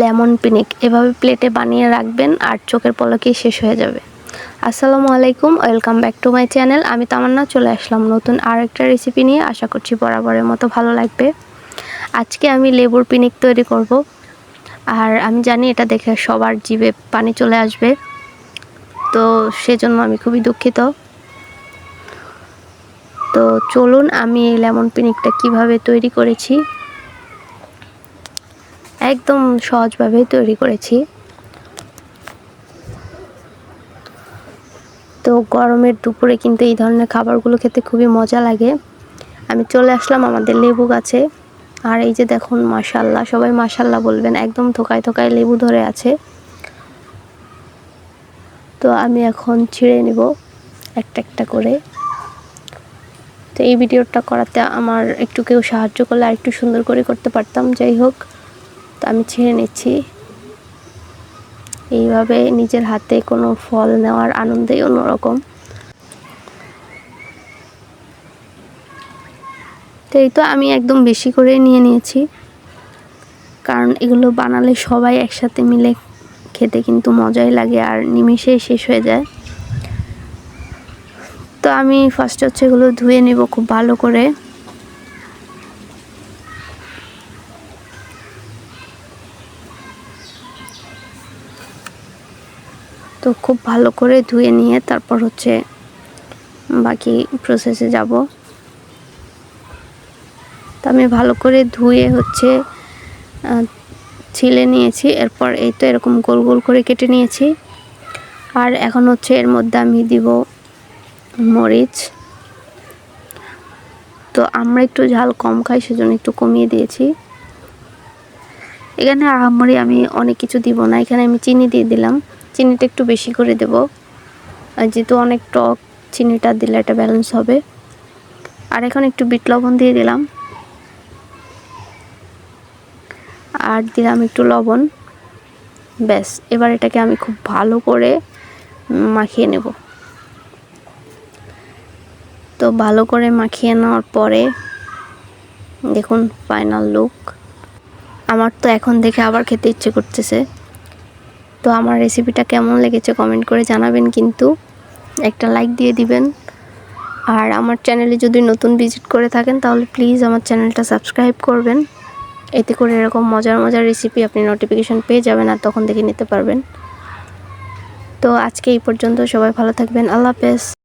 Lemon পিনিক। এভাবে প্লেটে বানিয়ে রাখবেন আর চোখের পলকেই শেষ হয়ে যাবে। আসসালামু আলাইকুম, welcome back to my channel. আমি তামান্না, চলে আসলাম নতুন আর একটা রেসিপি নিয়ে। আশা করছি বরাবরের মতো ভালো লাগবে। আজকে আমি লেবুর পিনিক তৈরি করব। আর আমি জানি এটা দেখে সবার জিভে পানি চলে আসবে। তো সেজন্য আমি খুবই দুঃখিত। তো চলুন আমি এই লেমন পিনিকটা কীভাবে তৈরি করেছি। একদম সহজভাবেই তৈরি করেছি। তো গরমের দুপুরে কিন্তু এই ধরনের খাবারগুলো খেতে খুবই মজা লাগে। আমি চলে আসলাম আমাদের লেবু গাছে। আর এই যে দেখুন মাশাল্লাহ সবাই মাশাল্লাহ বলবেন, একদম থোকায় থোকায় লেবু ধরে আছে। তো আমি এখন ছিঁড়ে নেব একটা একটা করে। তো এই ভিডিওটা করাতে আমার একটু কেউ সাহায্য করলে আর একটু সুন্দর করে করতে পারতাম। যাই হোক তো আমি ছেড়ে নিচ্ছি। এইভাবে নিজের হাতে কোনো ফল নেওয়ার আনন্দই অন্যরকম। তো এই তো আমি একদম বেশি করে নিয়ে নিয়েছি। কারণ এগুলো বানালে সবাই একসাথে মিলে খেতে কিন্তু মজাই লাগে আর নিমিষে শেষ হয়ে যায়। তো আমি ফার্স্ট হচ্ছে এগুলো ধুয়ে নেব খুব ভালো করে। তো খুব ভালো করে ধুয়ে নিয়ে তারপর হচ্ছে বাকি প্রসেসে যাব। তো আমি ভালো করে ধুয়ে হচ্ছে ছিলে নিয়েছি। এরপর এই তো এরকম গোল গোল করে কেটে নিয়েছি। আর এখন হচ্ছে এর মধ্যে আমি দিব মরিচ। তো আমরা একটু ঝাল কম খাই, সেজন্য একটু কমিয়ে দিয়েছি। এখানে আহামরি আমি অনেক কিছু দিব না, এখানে আমি চিনি দিয়ে দিলাম। চিনিটা একটু বেশি করে দেব। যেহেতু অনেক টক, চিনিটা দিলে এটা ব্যালেন্স হবে। আর এখন একটু বিট লবণ দিয়ে দিলাম। আর দিলাম একটু লবণ। ব্যাস, এবার এটাকে আমি খুব ভালো করে মাখিয়ে নেব। তো ভালো করে মাখিয়ে নেওয়ার পরে দেখুন ফাইনাল লুক আমার তো এখন দেখে আবার খেতে ইচ্ছে করতেছে। তো আমার রেসিপিটা কেমন লেগেছে কমেন্ট করে জানাবেন কিন্তু। একটা লাইক দিয়ে দিবেন। আর আমার চ্যানেলে যদি নতুন ভিজিট করে থাকেন, তাহলে প্লিজ আমার চ্যানেলটা সাবস্ক্রাইব করবেন। এতে করে এরকম মজার মজার রেসিপি আপনি নোটিফিকেশান পেয়ে যাবেন আর তখন দেখে নিতে পারবেন। তো আজকে এই পর্যন্ত সবাই ভালো থাকবেন। আল্লাহ হাফেজ।